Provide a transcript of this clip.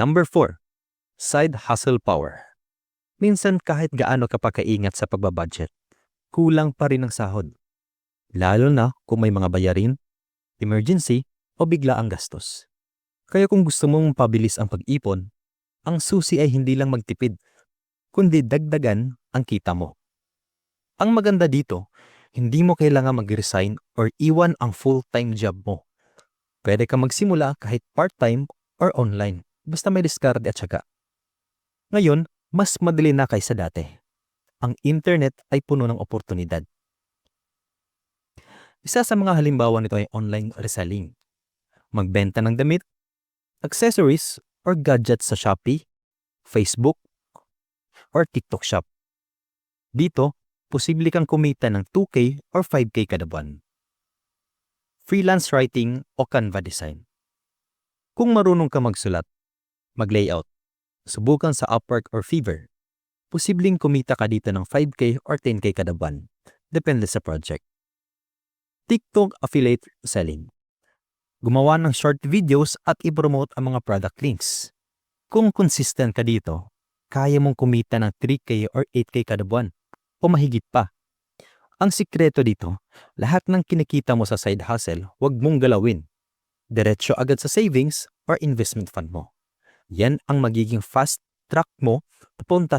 Number 4. Side hustle power. Minsan kahit gaano ka pa kaingat sa pagbabudget, kulang pa rin ang sahod. Lalo na kung may mga bayarin, emergency, o bigla ang gastos. Kaya kung gusto mong pabilis ang pag-ipon, ang susi ay hindi lang magtipid, kundi dagdagan ang kita mo. Ang maganda dito, hindi mo kailangan mag-resign or iwan ang full-time job mo. Pwede ka magsimula kahit part-time or online, basta may discard at syaga. Ngayon, mas madali na kaysa dati. Ang internet ay puno ng oportunidad. Isa sa mga halimbawa nito ay online reselling. Magbenta ng damit, accessories, or gadgets sa Shopee, Facebook, or TikTok Shop. Dito, posible kang kumita ng 2K or 5K kada buwan. Freelance writing o Canva design. Kung marunong ka magsulat, mag-layout, subukan sa Upwork or Fiverr, posibleng kumita ka dito ng 5K or 10K kada buwan. Depende sa project. TikTok affiliate selling. Gumawa ng short videos at i-promote ang mga product links. Kung consistent ka dito, kaya mong kumita ng 3K or 8K kada buwan o mahigit pa. Ang sikreto dito, lahat ng kinikita mo sa side hustle, huwag mong galawin. Diretso agad sa savings or investment fund mo. Yan ang magiging fast track mo papunta sa